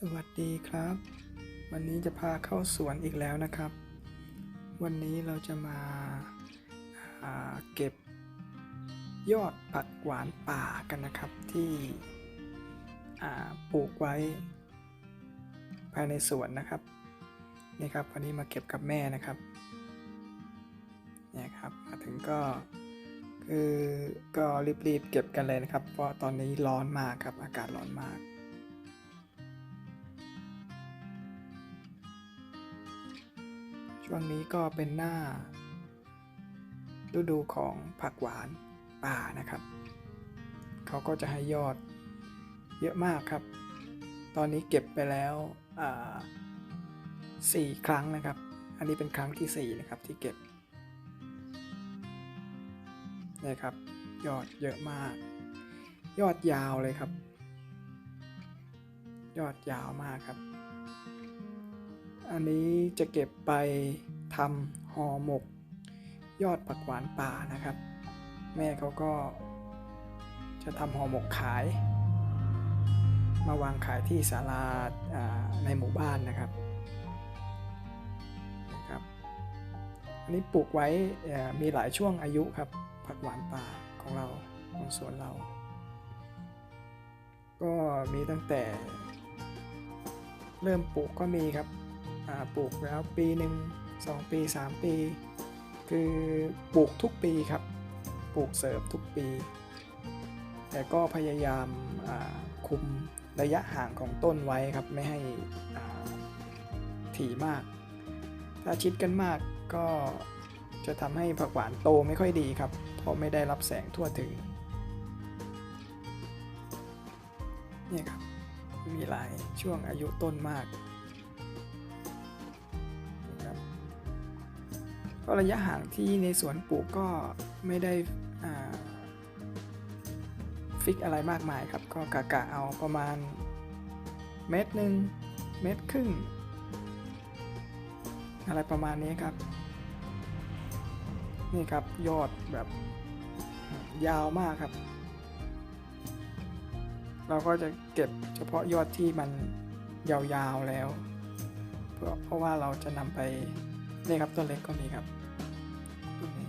สวัสดีครับ วันนี้จะพาเข้าสวนอีกแล้วนะครับ วันนี้เราจะมาาเก็บยอดผักหวานป่ากันนะครับที่ปลูกไว้ ภายในสวนนะครับนี่ครับวันนี้มาเก็บกับแม่นะครับเนี่ยครับมาถึงก็คือก็รีบๆเก็บกันเลยนะครับ เพราะตอนนี้ร้อนมากครับอากาศร้อนมาก ช่วงนี้ก็เป็นหน้า ฤดูของผักหวานป่านะครับ เขาก็จะให้ยอดเยอะมากครับ ตอนนี้เก็บไปแล้วสี่ครั้งนะครับ อันนี้เป็นครั้งที่สี่นะครับที่เก็บนี่ครับ ยอดเยอะมาก ยอดยาวเลยครับ ยอดยาวมากครับ อันนี้จะเก็บไปทำห่อหมก ยอดผักหวานป่านะครับ แม่เขาก็จะทำห่อหมกขาย มาวางขายที่ศาลาในหมู่บ้านนะครับนะครับ อันนี้ปลูกไว้มีหลายช่วงอายุครับ ผักหวานป่าของเราของสวนเรา ก็มีตั้งแต่เริ่มปลูกก็มีครับ ปลูกแล้วปีหนึ่งสองปีสามปี คือปลูกทุกปีครับ ปลูกเสริมทุกปี แต่ก็พยายามาคุมระยะห่างของต้นไว้ครับ ไม่ให้ถี่มาก ถ้าชิดกันมากก็จะทำให้ผักหวานโตไม่ค่อยดีครับ เพราะไม่ได้รับแสงทั่วถึง นี่ครับ มีหลายช่วงอายุต้นมาก ก็ระยะห่างที่ในสวนปลูกก็ไม่ได้ฟิกอะไรมากมายครับ ก็กะกะเอาประมาณเมตรหนึ่งเมตรครึ่ง อะไรประมาณนี้ครับ นี่ครับยอดแบบยาวมากครับ เราก็จะเก็บเฉพาะยอดที่มันยาวๆแล้ว เพราะเพราะว่าเราจะนำไป นี่ครับต้นเล็กก็มีครับต้นนี้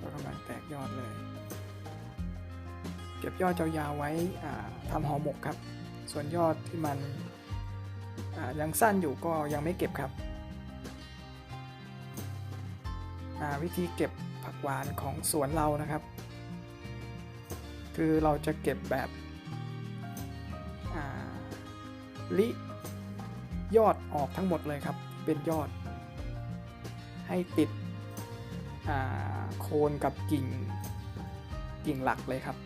ก็กำลังแตกยอดเลย เก็บยอดยาวๆไว้อ่าทำห่อหมกครับ ส่วนยอดที่มันยังสั้นอยู่ก็ยังไม่เก็บครับ วิธีเก็บผักหวานของสวนเรานะครับ คือเราจะเก็บแบบลิยอดออกทั้งหมดเลยครับ เป็นยอด ให้ติดโคนกับกิ่งกิ่งหลักเลยครับ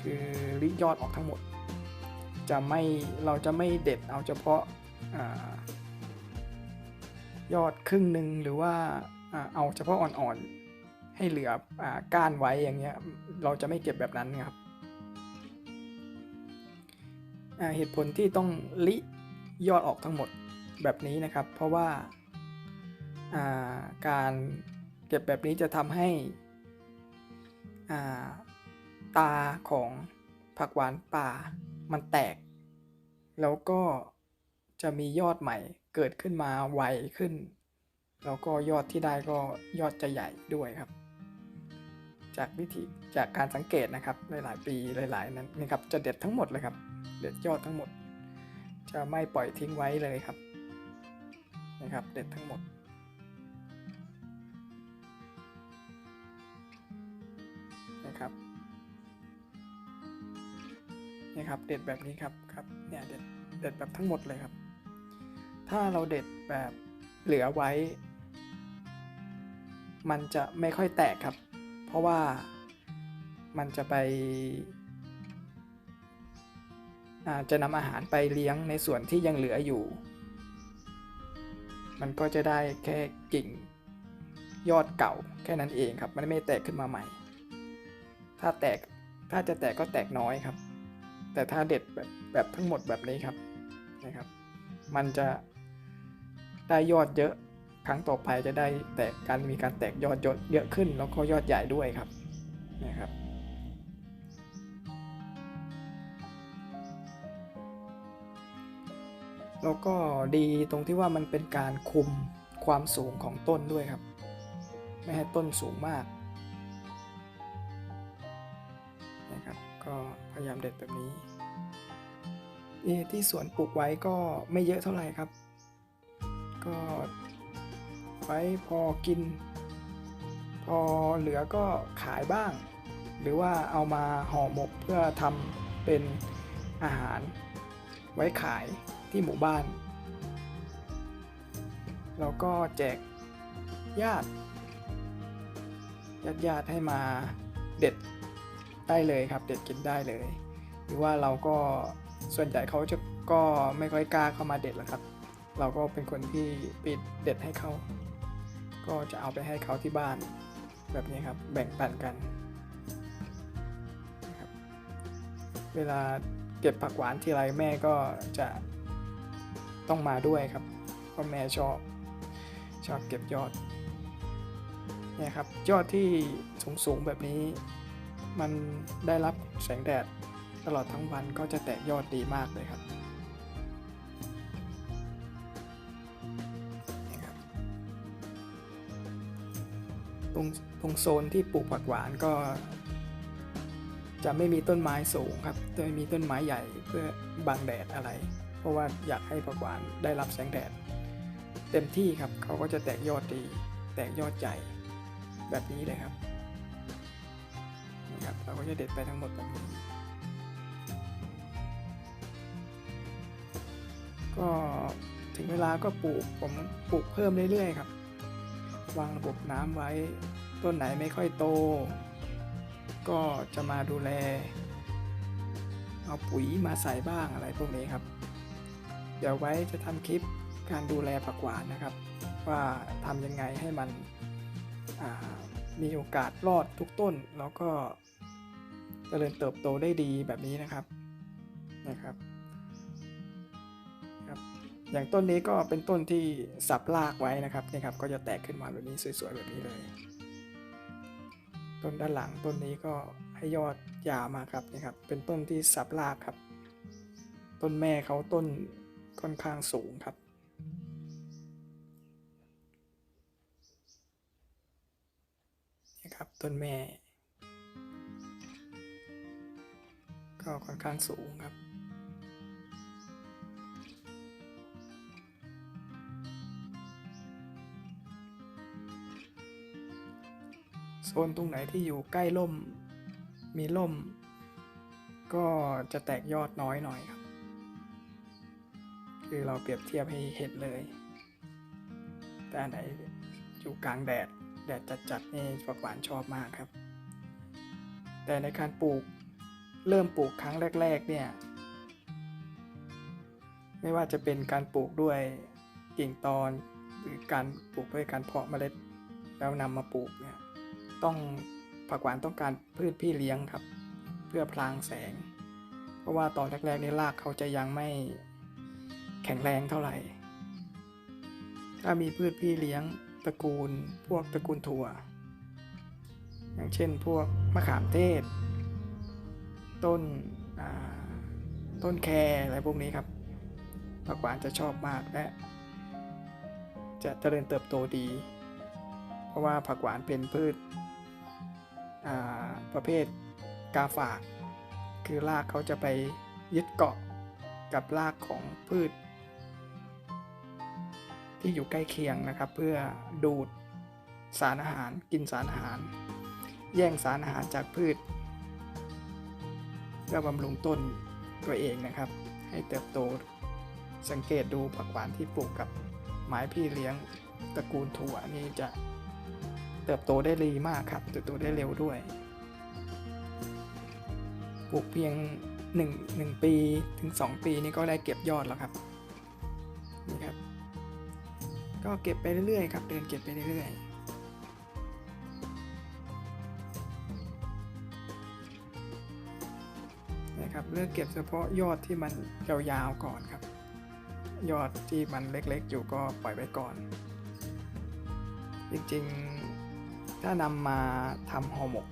คือลิยอดออกทั้งหมด จะไม่เราจะไม่เด็ดเอาเฉพาะอยอดครึ่งหนึ่งหรือว่าอเอาเฉพาะอ่อนๆให้เหลืออก้านไว้อย่างเงี้ยเราจะไม่เก็บแบบนั้นครับเหตุผลที่ต้องลิยอดออกทั้งหมดแบบนี้นะครับ เพราะว่า การเก็บแบบนี้จะทำให้าตาของผักหวานป่ามันแตก แล้วก็จะมียอดใหม่เกิดขึ้นมาไวขึ้น แล้วก็ยอดที่ได้ก็ยอดจะใหญ่ด้วยครับ จากวิธีจากการสังเกตนะครับหลายๆปีหลายๆนั้นนะครับจะเด็ดทั้งหมดเลยครับ เด็ดยอดทั้งหมด จะไม่ปล่อยทิ้งไว้เลยครับนะครับ เด็ดทั้งหมด นี่ครับ เด็ดแบบนี้ครับครับเนี่ยเด็ดเด็ดแบบทั้งหมดเลยครับ ถ้าเราเด็ดแบบเหลือไว้ มันจะไม่ค่อยแตกครับ เพราะว่ามันจะไปจะนำอาหารไปเลี้ยงในส่วนที่ยังเหลืออยู่ มันก็จะได้แค่กิ่งยอดเก่าแค่นั้นเองครับ มันไม่แตกขึ้นมาใหม่ ถ้าแตกถ้าจะแตกก็แตกน้อยครับ แต่ถ้าเด็ดแบบแบบทั้งหมดแบบนี้ครับนะครับ มันจะได้ยอดเยอะครั้งต่อไปจะได้แตกการมีการแตกยอดยอดเยอะขึ้น แล้วก็ยอดใหญ่ด้วยครับนะครับแล้วก็ดีตรงที่ว่ามันเป็นการคุมความสูงของต้นด้วยครับ ไม่ให้ต้นสูงมาก ก็พยายามเด็ดแบบนี้นี่ที่สวนปลูกไว้ก็ไม่เยอะเท่าไหร่ครับ ก็ไว้พอกิน พอเหลือก็ขายบ้าง หรือว่าเอามาห่อหมกเพื่อทำเป็นอาหาร ไว้ขายที่หมู่บ้าน แล้วก็แจกญาติญาติญาติให้มาเด็ด ได้เลยครับ เด็ดกินได้เลย หรือว่าเราก็ส่วนใหญ่เขาจะก็ไม่ค่อยกล้าเข้ามาเด็ดหรอกครับ เราก็เป็นคนที่ปิดเด็ดให้เขา ก็จะเอาไปให้เขาที่บ้านแบบนี้ครับ แบ่งปันกัน เวลาเก็บผักหวานทีไรแม่ก็จะต้องมาด้วยครับ เพราะแม่ชอบชอบเก็บยอดเนี่ยครับยอดที่สูงๆแบบนี้ มันได้รับแสงแดดตลอดทั้งวันก็จะแตกยอดดีมากเลยครับตรงตรงโซนที่ปลูกผักหวานก็ จะไม่มีต้นไม้สูงครับจะไม่มีต้นไม้ใหญ่เพื่อบังแดดอะไร เพราะว่าอยากให้ผักหวานได้รับแสงแดด เต็มที่ครับเขาก็จะแตกยอดดี แตกยอดใหญ่แบบนี้เลยครับ เราก็จะเด็ดไปทั้งหมดแบบนี้ ก็ถึงเวลาก็ปลูกผมปลูกเพิ่มเรื่อยๆครับ วางระบบน้ำไว้ ต้นไหนไม่ค่อยโต ก็จะมาดูแล เอาปุ๋ยมาใส่บ้างอะไรพวกนี้ครับ เดี๋ยวไว้จะทำคลิปการดูแลผักหวานนะครับ ว่าทำยังไงให้มันมีโอกาสรอดทุกต้นแล้วก็ เจริญเติบโตได้ดีแบบนี้นะครับนะครับครับ อย่างต้นนี้ก็เป็นต้นที่สับรากไว้นะครับนี่ครับก็จะแตกขึ้นมาแบบนี้สวยๆแบบนี้เลย ต้นด้านหลังต้นนี้ก็ให้ยอดยาวมาครับนี่ครับ เป็นต้นที่สับรากครับ ต้นแม่เขาต้นค่อนข้างสูงครับนี่ครับต้นแม่ ก็ค่อนข้างสูงครับ โซนตรงไหนที่อยู่ใกล้ร่ม มีร่ม ก็จะแตกยอดน้อยหน่อยครับ คือเราเปรียบเทียบให้เห็นเลย แต่อันไหนอยู่กลางแดด แดดจัดๆนี่ผักหวานชอบมากครับ แต่ในการปลูก เริ่มปลูกครั้งแรก ๆ เนี่ย ไม่ว่าจะเป็นการปลูกด้วยกิ่งตอนหรือการปลูกด้วยการเพาะเมล็ดแล้วนำมาปลูกเนี่ยต้องผักหวานต้องการพืชพี่เลี้ยงครับ เพื่อพลางแสง เพราะว่าตอนแรกๆนี่รากเขาจะยังไม่แข็งแรงเท่าไหร่ ถ้ามีพืชพี่เลี้ยงตระกูล พวกตระกูลถั่ว อย่างเช่นพวกมะขามเทศ ต้นต้นแครอะไรพวกนี้ครับผักหวานจะชอบมากและจะเจริญเติบโตดี เพราะว่าผักหวานเป็นพืชประเภทกาฝาก คือรากเขาจะไปยึดเกาะกับรากของพืช ที่อยู่ใกล้เคียงนะครับ เพื่อดูดสารอาหารกินสารอาหาร แย่งสารอาหารจากพืช พื่อบำรุงต้นตัวเองนะครับ ให้เติบโต สังเกตดูผักหวานที่ปลูกกับไม้พี่เลี้ยงตระกูลถั่วนี่จะเติบโตได้ดีมากครับ เติบโตได้เร็วด้วย ปลูกเพียง 1 1 ปีถึง 2 ปีนี่ก็ได้เก็บยอดแล้วครับ นี่ครับ ก็เก็บไปเรื่อยๆครับ เดินเก็บไปเรื่อยๆ เลือกเก็บเฉพาะยอดที่มันยาวๆก่อนครับ ยอดที่มันเล็กๆอยู่ก็ปล่อยไว้ก่อน จริงๆถ้านำมาทำห่อหมก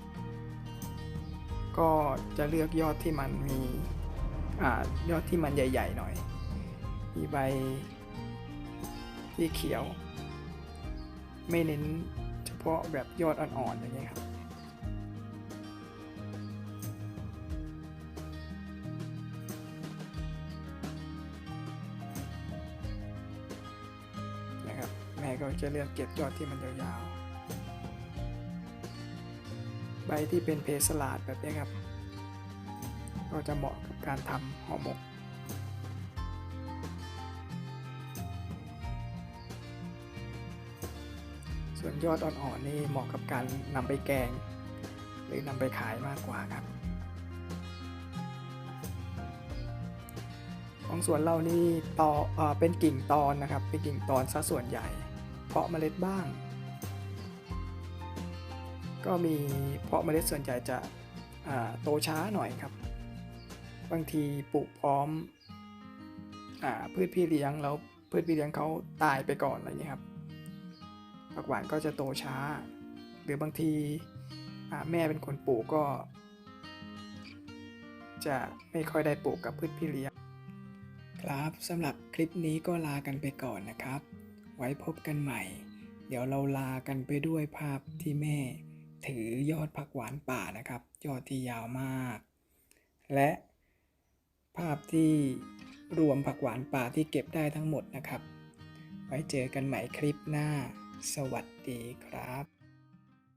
ก็จะเลือกยอดที่มันมีอยอดที่มันใหญ่ ๆ หน่อย มีใบที่เขียว ไม่เน้นเฉพาะแบบยอดอ่อนๆอย่างเงี้ยครับ ก็จะเลือกเก็บยอดที่มันยาวๆ ใบที่เป็นเพสลาดแบบนี้ครับ ก็จะเหมาะกับการทำห่อหมก ส่วนยอดอ่อนๆนี่เหมาะกับการนำไปแกง หรือนำไปขายมากกว่าครับ ของสวนเรานี่ตอเออเป็นกิ่งตอนนะครับ เป็นกิ่งตอนซะส่วนใหญ่ เพาะเมล็ดบ้าง ก็มีเพาะเมล็ดส่วนใหญ่จะโตช้าหน่อยครับ บางทีปลูกพร้อมอพืชพี่เลี้ยงแล้วพืชพี่เลี้ยงเขาตายไปก่อนอะไรเงี้ยครับผักหวานก็จะโตช้า หรือบางทีแม่เป็นคนปลูกก็ จะไม่ค่อยได้ปลูกกับพืชพี่เลี้ยง ครับสำหรับคลิปนี้ก็ลากันไปก่อนนะครับ ไว้พบกันใหม่ เดี๋ยวเราลากันไปด้วยภาพที่แม่ ถือยอดผักหวานป่านะครับ ยอดที่ยาวมาก และภาพที่รวมผักหวานป่าที่เก็บได้ทั้งหมดนะครับ ไว้เจอกันใหม่คลิปหน้า สวัสดีครับ